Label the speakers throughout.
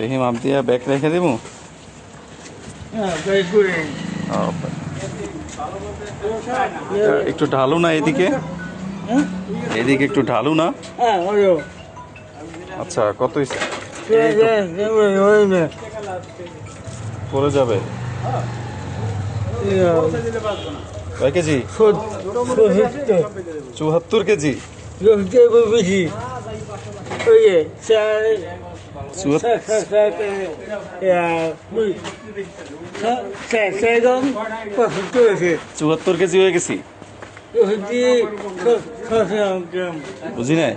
Speaker 1: দেখি মাপ দিয়া ব্যাগ রেখে দেব?
Speaker 2: হ্যাঁ
Speaker 1: একটু ঢালু না এদিকে?
Speaker 2: হ্যাঁ?
Speaker 1: এদিকে একটু ঢালু না?
Speaker 2: হ্যাঁ
Speaker 1: আচ্ছা কত? পড়ে যাবে। কয় কেজি? চুয়াত্তর কেজি। চুয়াত্তর কেজি হয়ে গেছি বুঝি
Speaker 2: গ্রাম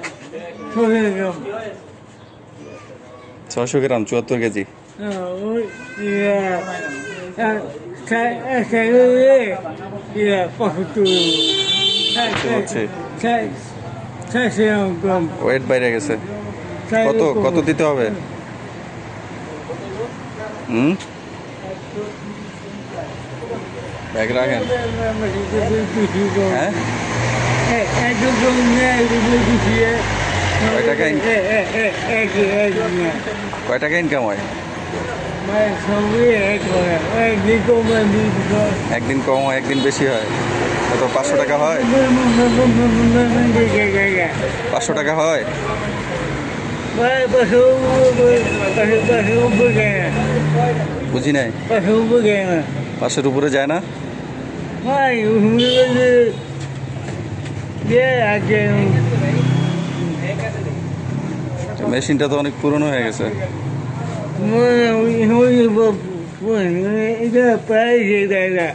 Speaker 1: ছশো গ্রাম চুয়াত্তর কেজি ওয়েট বাইরে গেছে কত কত দিতে হবে? হুম? ব্যাগ রাখেন। হ্যাঁ? কয় টাকা কয় টাকা ইনকাম হয়? একদিন কম হয় একদিন বেশি হয়। কত পাঁচশো টাকা হয়? পাঁচশো টাকা হয়? বুঝি নাই। পাঁচশোর উপরে যায় না? মেশিনটা তো অনেক পুরনো হয়ে গেছে।
Speaker 2: এটা পাইছি দাদা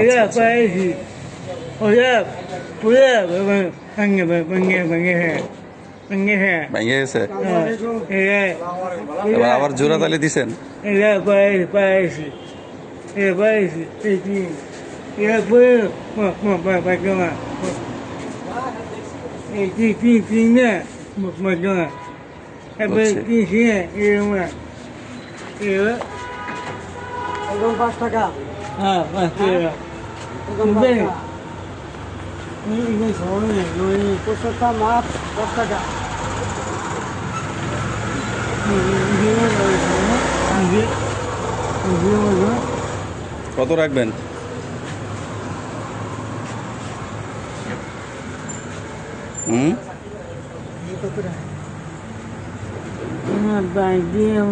Speaker 2: এটা পাইছি পুরা ভাঙে ভাঙে ভাঙে হ্যাঁ ভাঙে হ্যাঁ
Speaker 1: গেছে এবার আবার জোড়া তালি দিছেন
Speaker 3: পাঁচ টাকা
Speaker 2: হ্যাঁ পাঁচ টাকা ini soalnya ini
Speaker 3: পঁচাত্তর মাছ দশ টাকা
Speaker 2: ini ini ini
Speaker 1: কত রাখবেন হুম
Speaker 2: ini bagi yang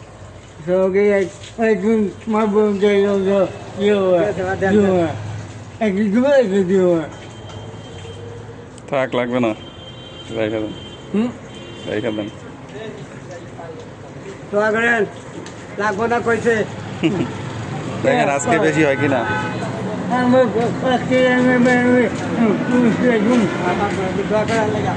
Speaker 2: এক ধরনের
Speaker 1: বুঝছে সব দিন এক একরকম হয় না
Speaker 2: সবাইকে এক- একদিন মা বলতে দিও দিও একদিন দিও
Speaker 1: থাক লাগবে না রেখে দেন
Speaker 2: হুম
Speaker 1: রেখে দেন
Speaker 3: দোয়া করেন লাগবো না কইছে
Speaker 1: দেখেন আজকে বেশি হয় কিনা
Speaker 2: আমার পাখি আমি
Speaker 3: দোয়া করেন লেগা